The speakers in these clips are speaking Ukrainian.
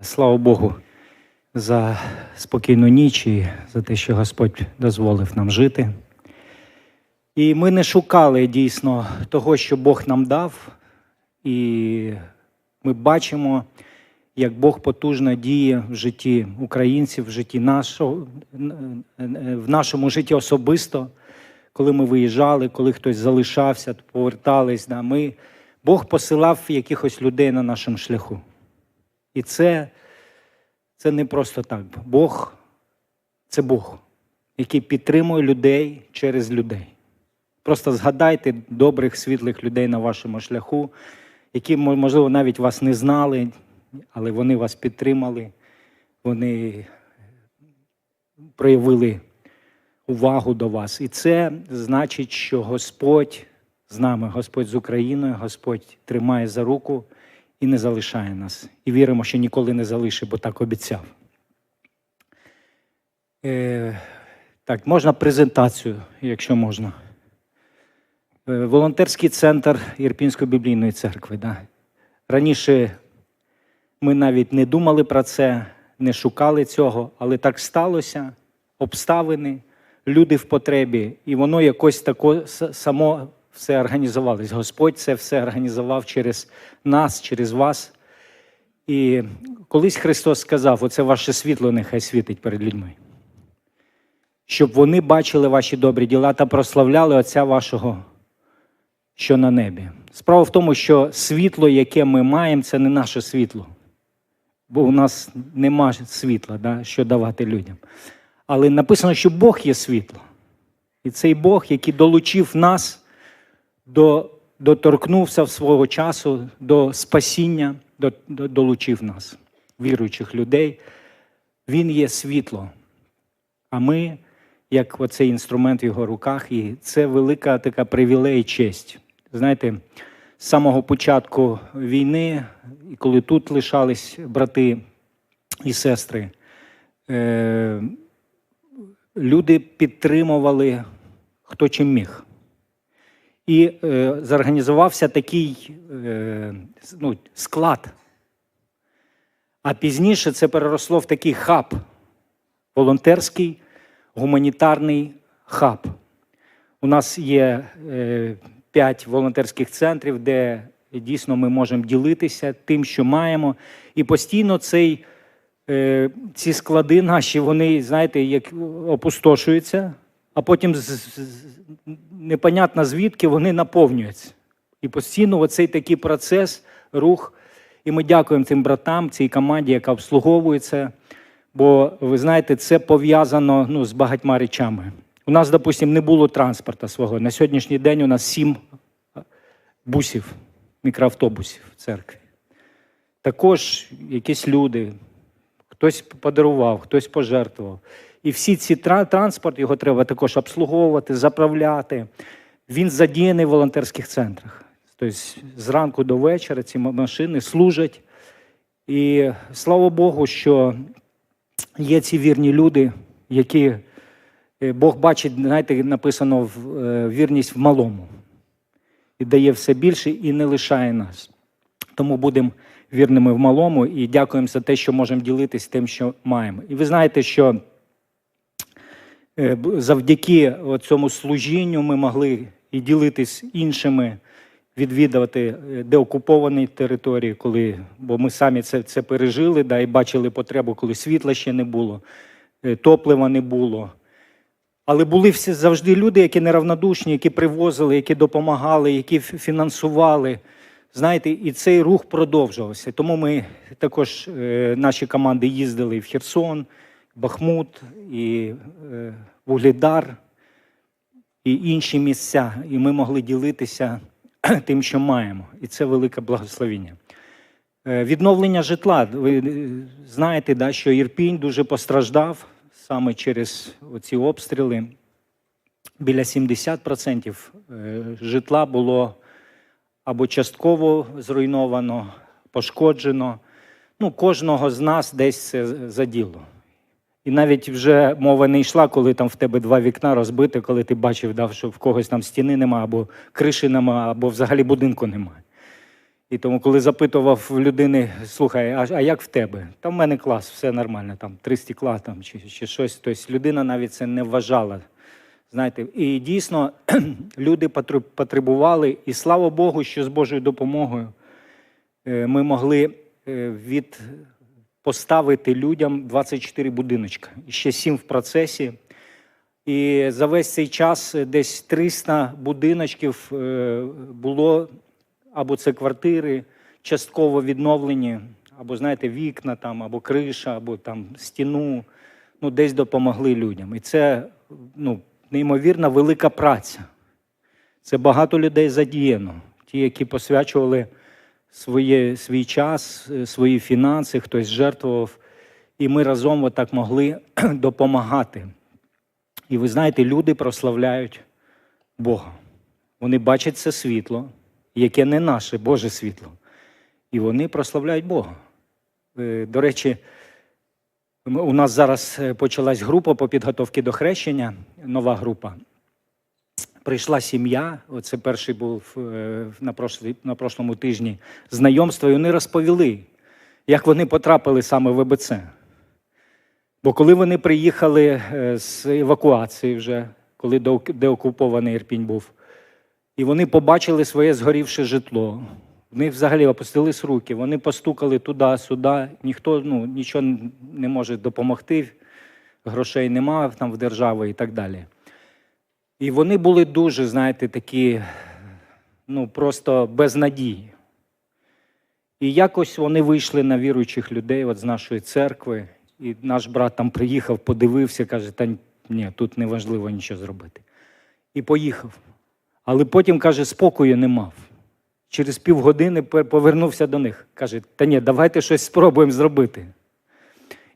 Слава Богу за спокійну ніч і за те, що Господь дозволив нам жити. І ми не шукали дійсно того, що Бог нам дав, і ми бачимо, як Бог потужно діє в житті українців, в житті нашого, в нашому житті особисто, коли ми виїжджали, коли хтось залишався, повертались. Да, ми, Бог посилав якихось людей на нашому шляху. І це, це не просто так. Бог це Бог, який підтримує людей через людей. Просто згадайте добрих, світлих людей на вашому шляху, які, можливо, навіть вас не знали, але вони вас підтримали, вони проявили увагу до вас. І це значить, що Господь з нами, Господь з Україною, Господь тримає за руку і не залишає нас. І віримо, що ніколи не залишить, бо так обіцяв. Е, так, можна презентацію, якщо можна. Е, волонтерський центр Ірпінської біблійної церкви. Да. Раніше ми навіть не думали про це, не шукали цього, але так сталося, обставини, люди в потребі, і воно якось тако само все організувалось. Господь це все організував через нас, через вас. І колись Христос сказав: оце ваше світло нехай світить перед людьми. Щоб вони бачили ваші добрі діла та прославляли Отця вашого, що на небі. Справа в тому, що світло, яке ми маємо, це не наше світло. Бо у нас нема світла, да, що давати людям. Але написано, що Бог є світло. І цей Бог, який долучив нас до, доторкнувся в свого часу до спасіння, до, до, долучив нас, віруючих людей. Він є світло. А ми, як оцей інструмент в його руках, і це велика така привілей і честь. Знаєте, з самого початку війни, коли тут лишались брати і сестри, е, люди підтримували хто чим міг. І е, зорганізувався такий е, ну, склад. А пізніше це переросло в такий хаб, волонтерський гуманітарний хаб. У нас є е, п'ять волонтерських центрів, де дійсно ми можемо ділитися тим, що маємо. І постійно цей, е, ці склади наші, вони, знаєте, як опустошуються а потім непонятно звідки вони наповнюються. І постійно оцей такий процес, рух. І ми дякуємо цим братам, цій команді, яка обслуговує це. Бо ви знаєте, це пов'язано ну, з багатьма речами. У нас, допустимо, не було транспорту свого. На сьогоднішній день у нас сім бусів, мікроавтобусів в церкві. Також якісь люди, хтось подарував, хтось пожертвував. І всі ці транспорт його треба також обслуговувати, заправляти. Він задіяний в волонтерських центрах. Тобто зранку до вечора ці машини служать. І слава Богу, що є ці вірні люди, які е, Бог бачить, знаєте, написано е, вірність в малому. І дає все більше і не лишає нас. Тому будемо вірними в малому і дякуємо за те, що можемо ділитися тим, що маємо. І ви знаєте, що. Е, завдяки цьому служінню ми могли і ділитись іншими, відвідувати е, деокуповані території, коли, бо ми самі це це пережили, да, і бачили потребу, коли світла ще не було, е, топлива не було. Але були всі завжди люди, які неравнодушні, які привозили, які допомагали, які фінансували. Знаєте, і цей рух продовжувався. Тому ми також, наші команди їздили в Херсон. Бахмут, і е, Вугледар, і інші місця. І ми могли ділитися тим, що маємо. І це велике благословіння. Е, відновлення житла. Ви е, знаєте, да, що Ірпінь дуже постраждав саме через ці обстріли. Біля 70% житла було або частково зруйновано, пошкоджено. Ну, Кожного з нас десь це заділо. І навіть вже мова не йшла, коли там в тебе два вікна розбите, коли ти бачив, да, що в когось там стіни немає, або криші немає, або взагалі будинку немає. І тому, коли запитував людини, слухай, а, а як в тебе? Та в мене клас, все нормально, там три стекла там, чи, чи щось. Тобто людина навіть це не вважала. Знаєте, і дійсно люди потребували, і слава Богу, що з Божою допомогою е, ми могли е, від поставити людям 24 будиночка. Ще 7 в процесі. І за весь цей час е, десь 300 будиночків е, було або це квартири частково відновлені, або, знаєте, вікна там, або криша, або там стіну. Ну, десь допомогли людям. І це ну, неймовірна велика праця. Це багато людей задіяно. Ті, які посвячували своє, свій час, е, свої фінанси, хтось жертвував. І ми разом отак могли допомагати. І ви знаєте, люди прославляють Бога. Вони бачать це світло, яке не наше Боже світло. І вони прославляють Бога. Е, До речі, у нас зараз е, почалась група по підготовці до хрещення, нова група. Прийшла сім'я, оце перший був е, на, на прошлому тижні знайомство, і вони розповіли, як вони потрапили саме в ЕБЦ. Бо коли вони приїхали е, з евакуації вже, коли деок- деокупований Ірпінь був, і вони побачили своє згорівше житло. В них взагалі опустились руки, вони постукали туди, сюди, ніхто ну, нічого не може допомогти, грошей немає там в держави і так далі. І вони були дуже, знаєте, такі, ну, просто без надії. І якось вони вийшли на віруючих людей от з нашої церкви, і наш брат там приїхав, подивився, каже, та ні, тут неважливо нічого зробити. І поїхав. Але потім, каже, спокою не мав. Через півгодини повернувся до них. Каже, та ні, давайте щось спробуємо зробити.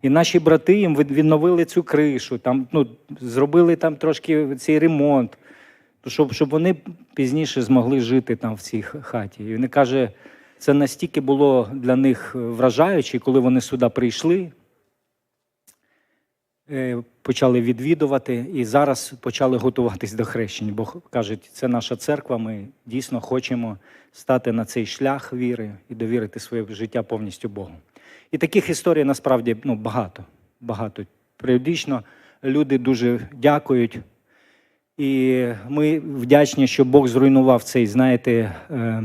І наші брати їм відновили цю кришу, там, ну, зробили там трошки цей ремонт, щоб, щоб вони пізніше змогли жити там в цій хаті. І він каже, це настільки було для них вражаюче, коли вони сюди прийшли, е, почали відвідувати і зараз почали готуватись до хрещення. Бо кажуть, це наша церква, ми дійсно хочемо стати на цей шлях віри і довірити своє життя повністю Богу. І таких історій насправді ну, багато. багато. Періодично люди дуже дякують. І ми вдячні, що Бог зруйнував цей, знаєте, е,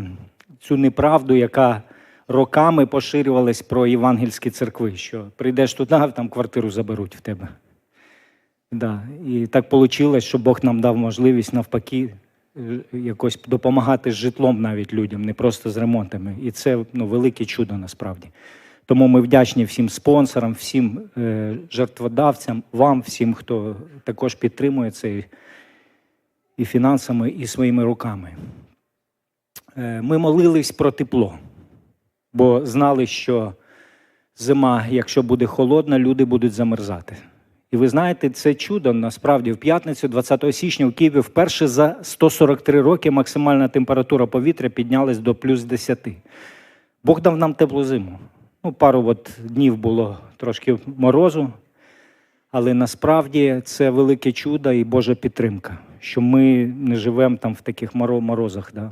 цю неправду, яка роками поширювалась про євангельські церкви, що прийдеш туди, там квартиру заберуть в тебе. Да. І так вийшло, що Бог нам дав можливість навпаки е, якось допомагати з житлом навіть людям, не просто з ремонтами. І це ну, велике чудо насправді. Тому ми вдячні всім спонсорам, всім е, жертводавцям, вам, всім, хто також підтримує це і- фінансами, і своїми руками. Е, ми молились про тепло, бо знали, що зима, якщо буде холодна, люди будуть замерзати. І ви знаєте, це чудо насправді в п'ятницю, 20 січня, у Києві вперше за 143 роки максимальна температура повітря піднялась до плюс 10. Бог дав нам теплу зиму. Ну, пару от днів було трошки морозу, але насправді це велике чудо і Божа підтримка, що ми не живемо там в таких морозах. Да?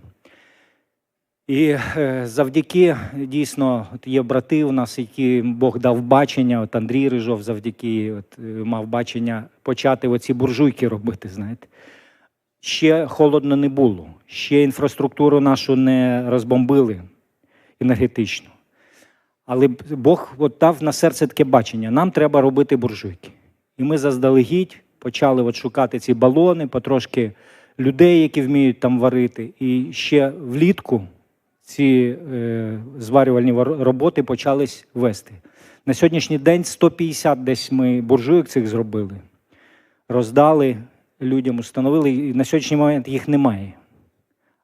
І е, завдяки дійсно от є брати у нас, які Бог дав бачення. От Андрій Рижов завдяки от, е, мав бачення почати оці буржуйки робити. Знаєте, ще холодно не було, ще інфраструктуру нашу не розбомбили енергетично. Але Бог от дав на серце таке бачення: нам треба робити буржуйки. І ми заздалегідь почали от шукати ці балони, потрошки людей, які вміють там варити. І ще влітку ці е, зварювальні вар- роботи почались вести. На сьогоднішній день 150 десь ми буржуйок цих зробили, роздали людям, установили, і на сьогоднішній момент їх немає.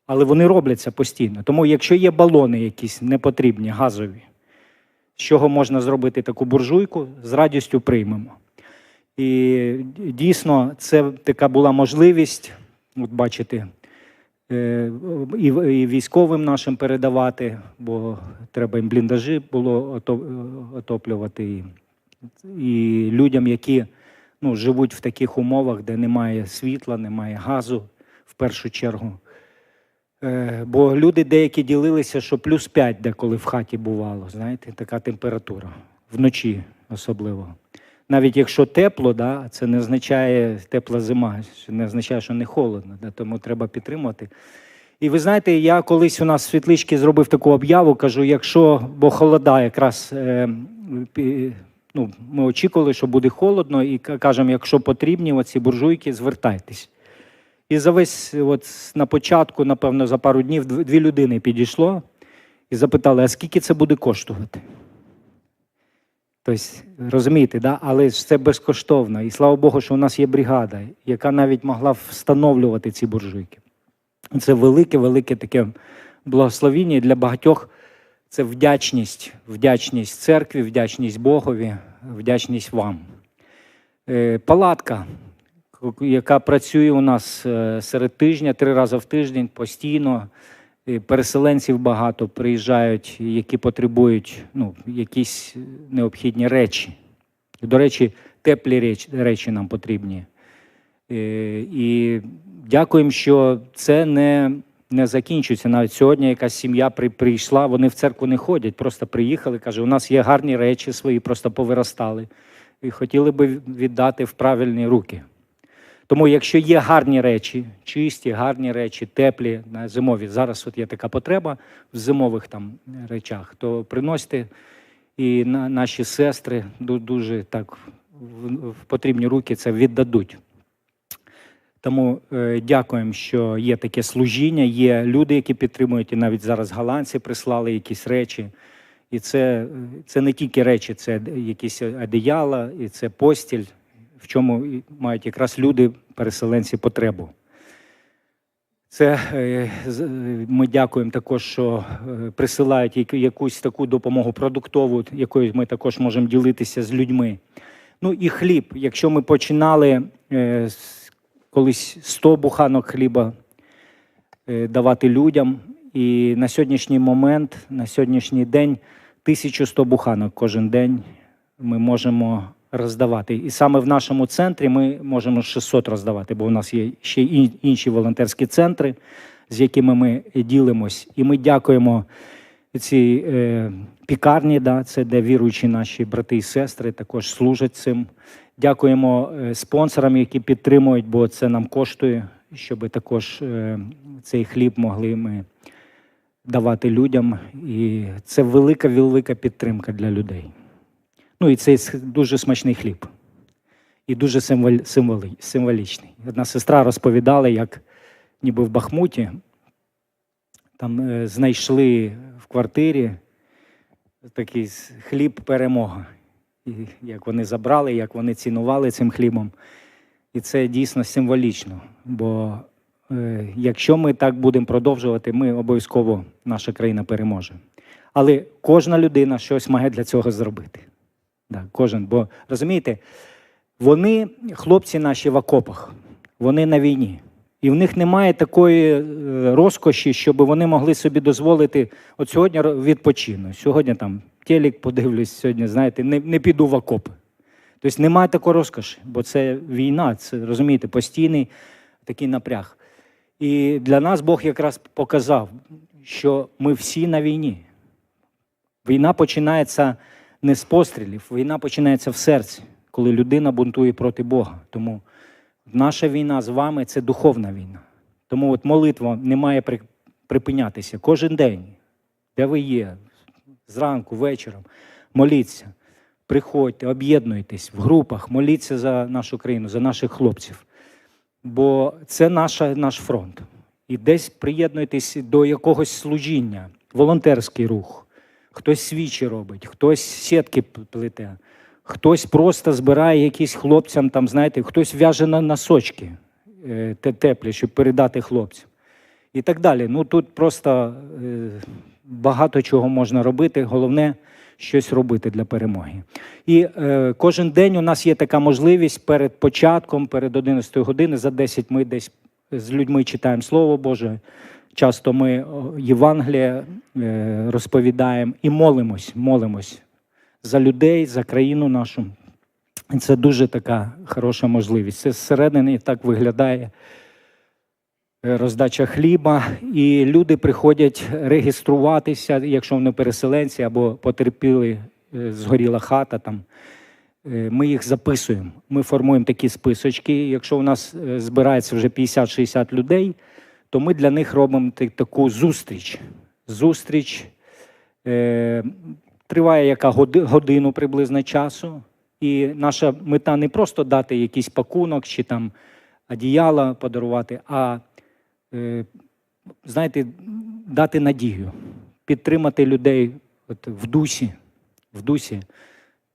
Але вони робляться постійно. Тому, якщо є балони якісь непотрібні, газові, з чого можна зробити таку буржуйку, з радістю приймемо. І дійсно, це така була можливість, от бачите, е, і, військовим нашим передавати, бо треба їм бліндажі було отоплювати, і людям, які ну, живуть в таких умовах, де немає світла, немає газу в першу чергу. Е, Бо люди деякі ділилися, що плюс 5 деколи в хаті бувало, знаєте, така температура. Вночі особливо. Навіть якщо тепло, да, це не означає тепла зима, не означає, що не холодно, да, тому треба підтримувати. І ви знаєте, я колись у нас в світличці зробив таку об'яву, кажу, якщо, бо холода якраз е, ну, ми очікували, що буде холодно, і кажемо, якщо потрібні оці буржуйки, звертайтесь. І за весь, от на початку, напевно, за пару днів дві людини підійшло і запитали, а скільки це буде коштувати? Тобто, розумієте, да? але ж це безкоштовно. І слава Богу, що у нас є бригада, яка навіть могла встановлювати ці буржуйки. Це велике, велике таке благословіння і для багатьох. Це вдячність, вдячність церкві, вдячність Богові, вдячність вам. Е, Палатка, яка працює у нас е, серед тижня, три рази в тиждень постійно. Переселенців багато приїжджають, які потребують ну, якісь необхідні речі. До речі, теплі речі, речі нам потрібні. Е, І дякуємо, що це не, не закінчується. Навіть сьогодні якась сім'я при, прийшла, вони в церкву не ходять, просто приїхали, каже, у нас є гарні речі свої, просто повиростали. І хотіли би віддати в правильні руки. Тому, якщо є гарні речі, чисті, гарні речі, теплі, на зимові, зараз от є така потреба в зимових там речах, то приносьте і на, наші сестри дуже так в, потрібні руки це віддадуть. Тому е, дякуємо, що є таке служіння, є люди, які підтримують, і навіть зараз голландці прислали якісь речі. І це, е, це не тільки речі, це якісь одеяла, і це постіль, в чому мають якраз люди, переселенці, потребу. Це е, е, ми дякуємо також, що е, присилають якусь таку допомогу продуктову, якою ми також можемо ділитися з людьми. Ну і хліб. Якщо ми починали колись 100 буханок хліба давати людям, і на сьогоднішній момент, на сьогоднішній день 1100 буханок кожен день ми можемо роздавати. І саме в нашому центрі ми можемо 600 роздавати, бо у нас є ще інші волонтерські центри, з якими ми ділимось. І ми дякуємо цій е, пікарні, да, це де віруючі наші брати і сестри також служать цим. Дякуємо е, спонсорам, які підтримують, бо це нам коштує, щоб також е, цей хліб могли ми давати людям. І це велика, велика підтримка для людей. Ну і цей дуже смачний хліб. І дуже символ, символи, символічний. Одна сестра розповідала, як ніби в Бахмуті там е, знайшли в квартирі такий хліб перемога. І як вони забрали, як вони цінували цим хлібом. І це дійсно символічно. Бо е, якщо ми так будемо продовжувати, ми обов'язково наша країна переможе. Але кожна людина щось має для цього зробити. Да, кожен. Бо розумієте, вони, хлопці наші в окопах, вони на війні. І в них немає такої е, розкоші, щоб вони могли собі дозволити от сьогодні відпочину. Сьогодні там телек подивлюсь, сьогодні, знаєте, не, не піду в окопи. Тобто немає такої розкоші, бо це війна, це розумієте, постійний такий напряг. І для нас Бог якраз показав, що ми всі на війні. Війна починається не з пострілів, війна починається в серці, коли людина бунтує проти Бога. Тому наша війна з вами це духовна війна. Тому от молитва не має припинятися кожен день, де ви є, зранку, вечором. Моліться, приходьте, об'єднуйтесь в групах, моліться за нашу країну, за наших хлопців. Бо це наша, наш фронт. І десь приєднуйтесь до якогось служіння, волонтерський рух. Хтось свічі робить, хтось сітки плете, хтось просто збирає якісь хлопцям, там, знаєте, хтось в'яже на носочки е, теплі, щоб передати хлопцям. І так далі. Ну тут просто е, багато чого можна робити. Головне щось робити для перемоги. І е, кожен день у нас є така можливість перед початком, перед 11 години, за 10 ми десь з людьми читаємо Слово Боже. Часто ми о, Євангелія е, розповідаємо і молимось, молимось за людей, за країну нашу. І це дуже така хороша можливість. Це зсередини так виглядає. е, роздача хліба, і люди приходять реєструватися, якщо вони переселенці або потерпіли, е, згоріла хата там. Е, Ми їх записуємо. Ми формуємо такі списочки. Якщо у нас е, збирається вже 50-60 людей, то ми для них робимо таку зустріч. Зустріч е, триває яка годину приблизно часу. І наша мета не просто дати якийсь пакунок чи там одіяла подарувати, а е, знаєте, дати надію, підтримати людей от, в дусі, в дусі,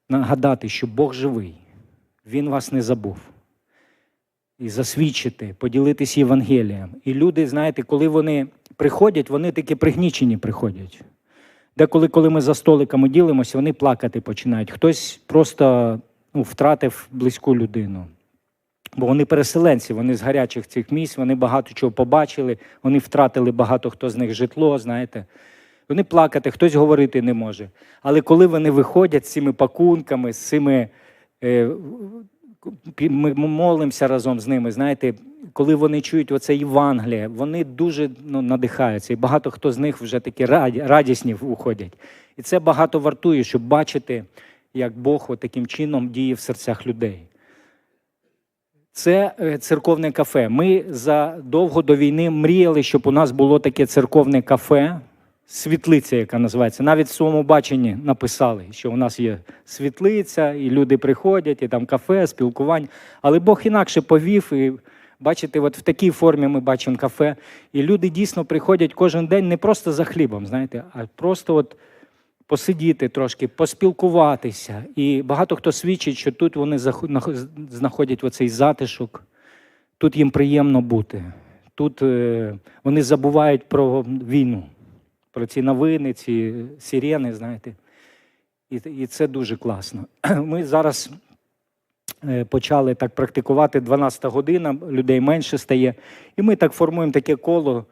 нагадати, що Бог живий, Він вас не забув. І засвідчити, поділитись Євангелієм. І люди, знаєте, коли вони приходять, вони такі пригнічені приходять. Деколи, коли ми за столиками ділимося, вони плакати починають. Хтось просто ну, втратив близьку людину. Бо вони переселенці, вони з гарячих цих місць, вони багато чого побачили, вони втратили багато хто з них житло, знаєте. Вони плакати, хтось говорити не може. Але коли вони виходять з цими пакунками, з цими е, ми молимося разом з ними. Знаєте, коли вони чують оце Євангеліє, вони дуже ну, надихаються. І багато хто з них вже такі радісні уходять. І це багато вартує, щоб бачити, як Бог таким чином діє в серцях людей. Це е, церковне кафе. Ми задовго до війни мріяли, щоб у нас було таке церковне кафе, світлиця, яка називається. Навіть в своєму баченні написали, що у нас є світлиця, і люди приходять, і там кафе, спілкування. Але Бог інакше повів. І бачите, от в такій формі ми бачимо кафе. І люди дійсно приходять кожен день не просто за хлібом, знаєте, а просто от посидіти трошки, поспілкуватися. І багато хто свідчить, що тут вони знаходять оцей затишок, тут їм приємно бути. Тут е, вони забувають про війну, про ці новини, ці сирени, знаєте. І, і це дуже класно. Ми зараз е, почали так практикувати 12 година, людей менше стає. І ми так формуємо таке коло.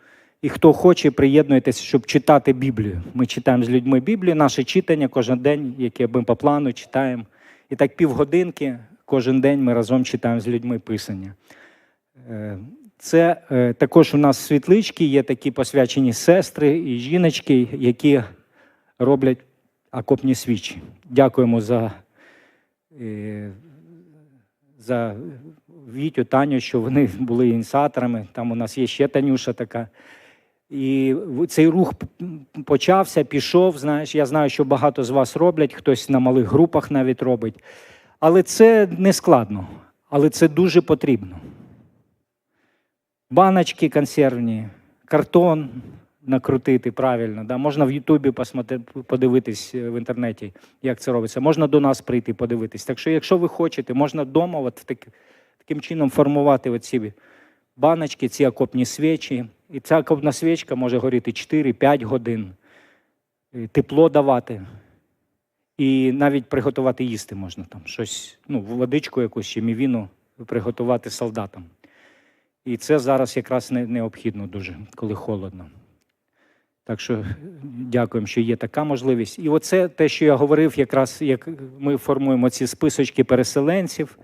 І хто хоче, приєднуйтесь, щоб читати Біблію. Ми читаємо з людьми Біблію, наше читання кожен день, яке ми по плану читаємо. І так півгодинки кожен день ми разом читаємо з людьми Писання. Це е, також у нас світлички, є такі посвячені сестри і жіночки, які роблять окопні свічі. Дякуємо за, е, за Вітю, Таню, що вони були ініціаторами. Там у нас є ще Танюша така. І цей рух почався, пішов. Знаєш, я знаю, що багато з вас роблять, хтось на малих групах навіть робить. Але це не складно, але це дуже потрібно. Баночки консервні, картон накрутити правильно. Да? Можна в Ютубі подивитись е, в інтернеті, як це робиться. Можна до нас прийти подивитись. Так що, якщо ви хочете, можна вдома от так, таким чином формувати оці баночки, ці окопні свічі. І ця окопна свічка може горіти 4-5 годин, е, тепло давати. І навіть приготувати їсти можна там щось, ну, водичку якусь чи мівіну приготувати солдатам. І це зараз якраз не, необхідно дуже, коли холодно. Так що е, дякуємо, що є така можливість. І оце те, що я говорив, якраз як ми формуємо ці списочки переселенців,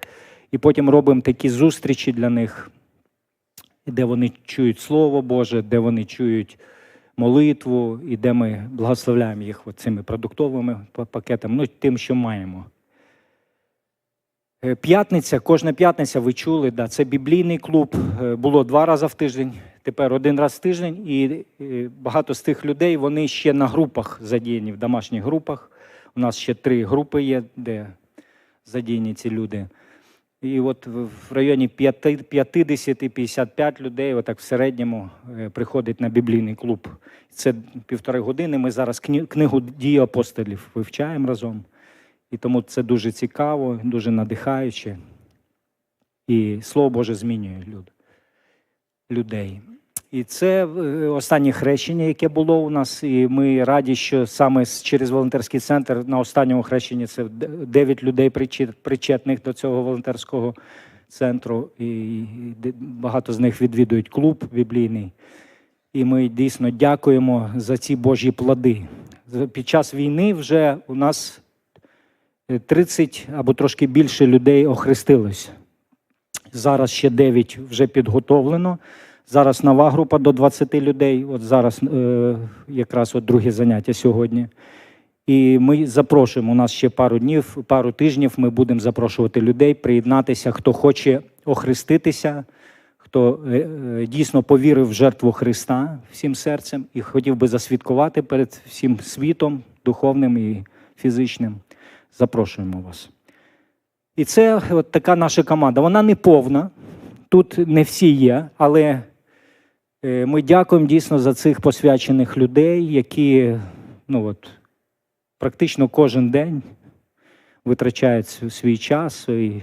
і потім робимо такі зустрічі для них, де вони чують Слово Боже, де вони чують молитву, і де ми благословляємо їх цими продуктовими пакетами, ну, тим, що маємо. Е, П'ятниця, кожна п'ятниця ви чули, да, це біблійний клуб. Е, Було два рази в тиждень, тепер один раз в тиждень. І е, багато з тих людей вони ще на групах задіяні, в домашніх групах. У нас ще три групи є, де задіяні ці люди. І от в районі 50-55 людей, отак в середньому, приходить на біблійний клуб. Це півтори години. Ми зараз книгу дії апостолів вивчаємо разом. І тому це дуже цікаво, дуже надихаюче. І Слово Боже змінює люд, людей. І це е, останнє хрещення, яке було у нас. І ми раді, що саме через волонтерський центр на останньому хрещенні це 9 людей причетних до цього волонтерського центру. І багато з них відвідують клуб біблійний. І ми дійсно дякуємо за ці Божі плоди. Під час війни вже у нас 30 або трошки більше людей охрестилось. Зараз ще 9 вже підготовлено. Зараз нова група до 20 людей. От зараз е, якраз от друге заняття сьогодні. І ми запрошуємо. У нас ще пару днів, пару тижнів. Ми будемо запрошувати людей приєднатися, хто хоче охреститися, хто е, е, дійсно повірив в жертву Христа всім серцем і хотів би засвідкувати перед всім світом, духовним і фізичним. Запрошуємо вас. І це от така наша команда. Вона не повна, тут не всі є, але е, ми дякуємо дійсно за цих посвячених людей, які ну, от, практично кожен день витрачають свій час. І,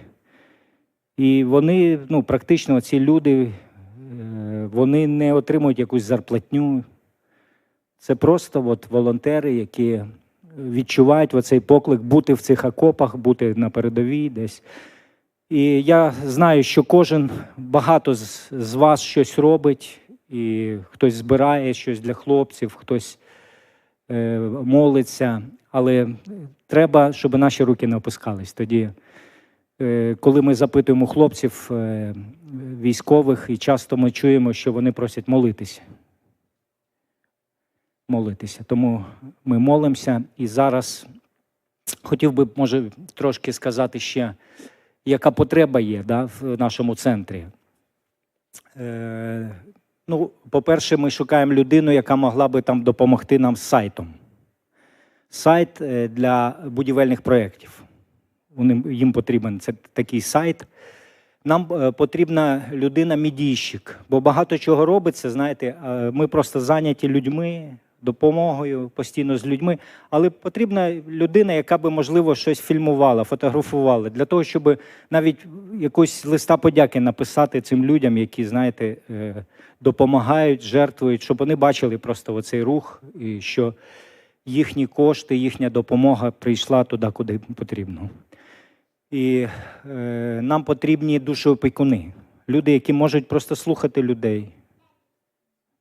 і вони, ну, практично ці люди, е, вони не отримують якусь зарплатню. Це просто от волонтери, які відчувають оцей поклик бути в цих окопах, бути на передовій десь. І я знаю, що кожен багато з, з вас щось робить, і хтось збирає щось для хлопців, хтось е, молиться. Але треба, щоб наші руки не опускались. Тоді, е, коли ми запитуємо хлопців е, військових, і часто ми чуємо, що вони просять молитися. Молитися. Тому ми молимося. І зараз хотів би, може, трошки сказати ще, яка потреба є да, в нашому центрі. Е, ну, по-перше, ми шукаємо людину, яка могла би там допомогти нам з сайтом. Сайт е, для будівельних проєктів. Їм потрібен це такий сайт. Нам е, потрібна людина-мідійщик, бо багато чого робиться, знаєте, ми просто зайняті людьми, допомогою постійно з людьми, але потрібна людина, яка би, можливо, щось фільмувала, фотографувала, для того, щоб навіть якусь листа подяки написати цим людям, які, знаєте, е, допомагають, жертвують, щоб вони бачили просто оцей рух, і що їхні кошти, їхня допомога прийшла туди, куди потрібно. І е, нам потрібні душеопікуни, люди, які можуть просто слухати людей,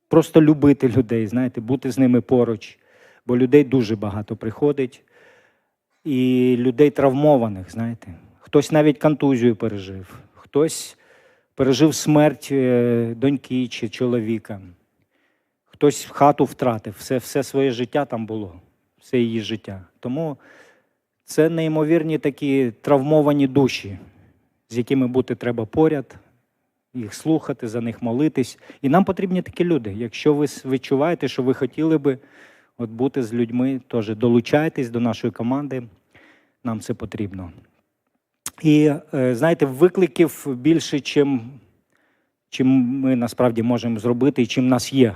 просто любити людей, знаєте, бути з ними поруч. Бо людей дуже багато приходить, і людей травмованих, знаєте. Хтось навіть контузію пережив, хтось пережив смерть е, доньки чи чоловіка, хтось хату втратив, все, все своє життя там було, все її життя. Тому це неймовірні такі травмовані душі, з якими бути треба поряд, їх слухати, за них молитись. І нам потрібні такі люди. Якщо ви відчуваєте, що ви хотіли би от бути з людьми, теж долучайтесь до нашої команди. Нам це потрібно. І е, знаєте, викликів більше, чим, чим ми насправді можемо зробити, і чим нас є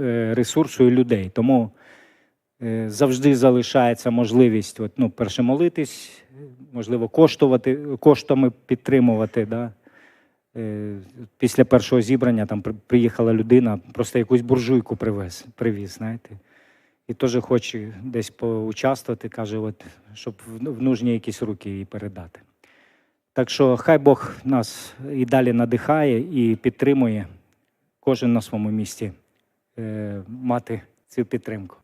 е, ресурсу і людей. Тому е, завжди залишається можливість, от, ну, перше молитись, можливо, коштувати, коштами підтримувати. Да? Е, Після першого зібрання там приїхала людина, просто якусь буржуйку привез, привіз, знаєте. І теж хоче десь поучаствувати, каже, от, щоб в в нужні якісь руки їй передати. Так що хай Бог нас і далі надихає і підтримує кожен на своєму місці е, мати цю підтримку.